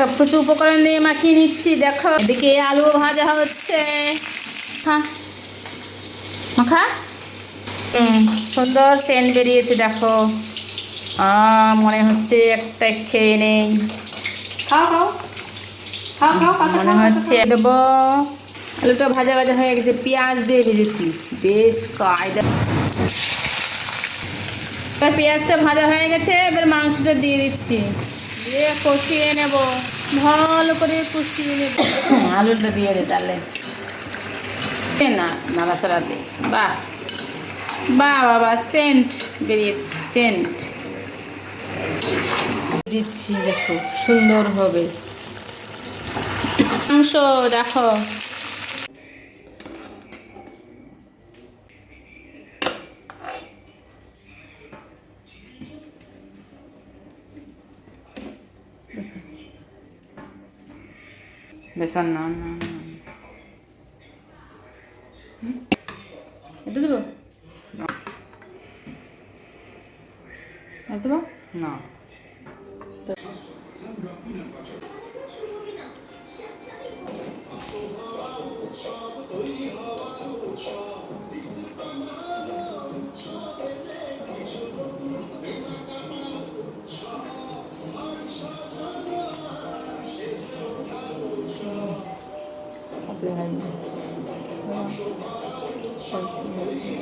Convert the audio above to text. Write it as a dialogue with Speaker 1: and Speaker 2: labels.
Speaker 1: সব কিছু উপকরণ দিয়ে মাখিয়ে নিচ্ছি দেখো। এদিকে আলু ভাজা হচ্ছে। হ্যাঁ মাখা? হুম সুন্দর সেন্ট বেরিয়েছে দেখো। মনে হচ্ছে একটা খেয়ে নেই।
Speaker 2: খাও খাও। খাও খাও
Speaker 1: মনে হচ্ছে দেবো। আলুটা ভাজা ভাজা হয়ে গেছে পেঁয়াজ দিয়ে ভেজেছি। বেশ কায়দা। এবার পেঁয়াজটা ভাজা হয়ে গেছে এবার মাংসটা দিয়ে দিচ্ছি। দিয়ে কষিয়ে নেব, ভালো করে কষিয়ে নেব। আলুটা দিয়ে দে তাহলে। না, নাড়াচাড়া দে। বাহ। বা বাবা, সেন্ট বেরিয়েছে, সেন্ট। দিচ্ছি, দেখো, সুন্দর হবে। মাংস দেখো বেসন না না? এটা দেবো দেবো
Speaker 2: না
Speaker 1: হাতে হয়নি হচ্ছে, হচ্ছে।